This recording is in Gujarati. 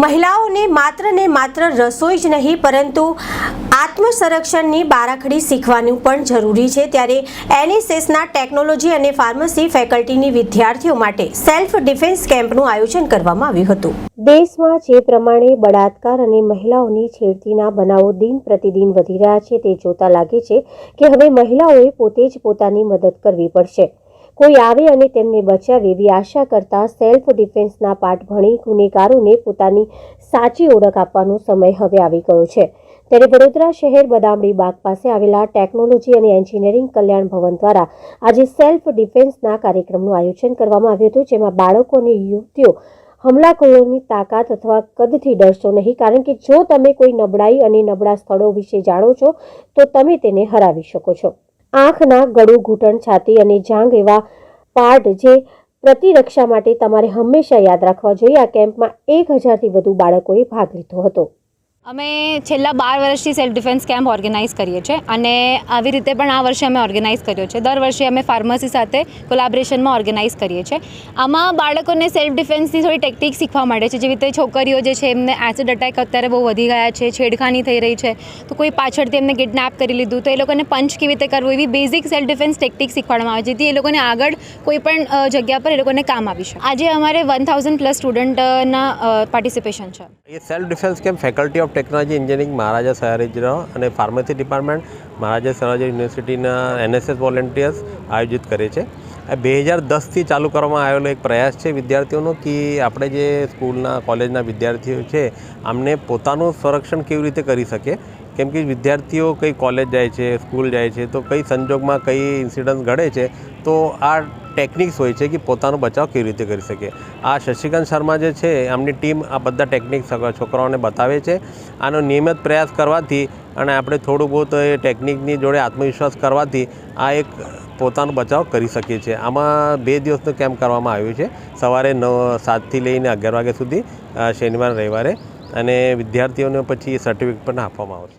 મહિલાઓને માત્ર ને માત્ર રસોઈ જ નહીં, પરંતુ આત્મસંરક્ષણની બારાખડી શીખવાનું પણ જરૂરી છે. ત્યારે એનએસએસના ટેકનોલોજી અને ફાર્મસી ફેકલ્ટીની વિદ્યાર્થીઓ માટે સેલ્ફ ડિફેન્સ કેમ્પનું આયોજન કરવામાં આવ્યું હતું. દેશમાં જે પ્રમાણે બળાત્કાર અને મહિલાઓની છેડતીના બનાવો દિન પ્રતિદિન વધી રહ્યા છે, તે જોતા લાગે છે કે હવે મહિલાઓએ પોતે જ પોતાની મદદ કરવી પડશે. કોઈ આવે અને તેમને બચાવે એવી આશા કરતા સેલ્ફ ડિફેન્સના પાઠ ભણી ગુનેગારોને પોતાની સાચી ઓળખ આપવાનો સમય હવે આવી ગયો છે. ત્યારે વડોદરા શહેર બદામડી બાગ પાસે આવેલા ટેકનોલોજી અને એન્જિનિયરિંગ કલ્યાણ ભવન દ્વારા આજે સેલ્ફ ડિફેન્સના કાર્યક્રમનું આયોજન કરવામાં આવ્યું હતું, જેમાં બાળકો અને યુવતીઓ હમલાખોરોની તાકાત અથવા કદથી ડરશો નહીં, કારણ કે જો તમે કોઈ નબળાઈ અને નબળા સ્થળો વિશે જાણો છો, તો તમે તેને હરાવી શકો છો. આંખના ગળું ઘૂંટણ છાતી અને જાંઘ એવા પાર્ટ જે પ્રતિરક્ષા માટે તમારે હંમેશા યાદ રાખવા જોઈએ. આ કેમ્પમાં એક હજારથી વધુ બાળકોએ ભાગ લીધો હતો. અમે છેલ્લા બાર વર્ષથી સેલ્ફ ડિફેન્સ કેમ્પ ઓર્ગેનાઇઝ કરીએ છીએ અને આવી રીતે પણ આ વર્ષે અમે ઓર્ગેનાઇઝ કર્યો છે. દર વર્ષે અમે ફાર્મસી સાથે કોલાબરેશનમાં ઓર્ગેનાઇઝ કરીએ છીએ. આમાં બાળકોને સેલ્ફ ડિફેન્સની થોડી ટેકનિક શીખવા મળે છે. જેવી રીતે છોકરીઓ જે છે એમને એસિડ અટેક અત્યારે બહુ વધી ગયા છે, છેડખાની થઈ રહી છે, તો કોઈ પાછળથી એમને કિડનેપ કરી લીધું, તો એ લોકોને પંચ કેવી રીતે કરવું એવી બેઝિક સેલ્ફ ડિફેન્સ ટેકનિક શીખવાડવામાં આવે જેથી એ લોકોને આગળ કોઈપણ જગ્યા પર એ લોકોને કામ આવી શકે. આજે અમારે વન થાઉઝન્ડ પ્લસ સ્ટુડન્ટના પાર્ટિસિપેશન છે. એ self defence camp faculty of technology engineering Maharaja Sayajirao અને ફાર્મસી ડિપાર્ટમેન્ટ મહારાજા સયાજી યુનિવર્સિટીના એનએસએસ વોલેન્ટિયર્સ આયોજિત કરે છે બે હજાર દસથી ચાલુ કરવામાં આવેલો એક પ્રયાસ છે વિદ્યાર્થીઓનો કે આપણે જે સ્કૂલના કોલેજના વિદ્યાર્થીઓ છે આમને પોતાનું સંરક્ષણ કેવી રીતે કરી શકે કેમ કે વિદ્યાર્થીઓ કઈ કોલેજ જાય છે સ્કૂલ જાય છે તો કઈ સંજોગમાં કઈ ઇન્સિડન્સ ઘડે છે તો આ ટેકનિક્સ હોય છે કે પોતાનો બચાવ કેવી રીતે કરી શકે. આ શશિકાંત શર્મા જે છે આમની ટીમ આ બધા ટેકનિક્સ છોકરાઓને બતાવે છે. આનો નિયમિત પ્રયાસ કરવાથી અને આપણે થોડું બહુ એ ટેકનિકની જોડે આત્મવિશ્વાસ કરવાથી આ એક પોતાનો બચાવ કરી શકીએ છીએ. આમાં બે દિવસનો કેમ્પ કરવામાં આવ્યો છે. સવારે નવ, સાતથી લઈને અગિયાર વાગ્યા સુધી શનિવાર, રવિવારે અને વિદ્યાર્થીઓને પછી સર્ટિફિકેટ પણ આપવામાં આવશે.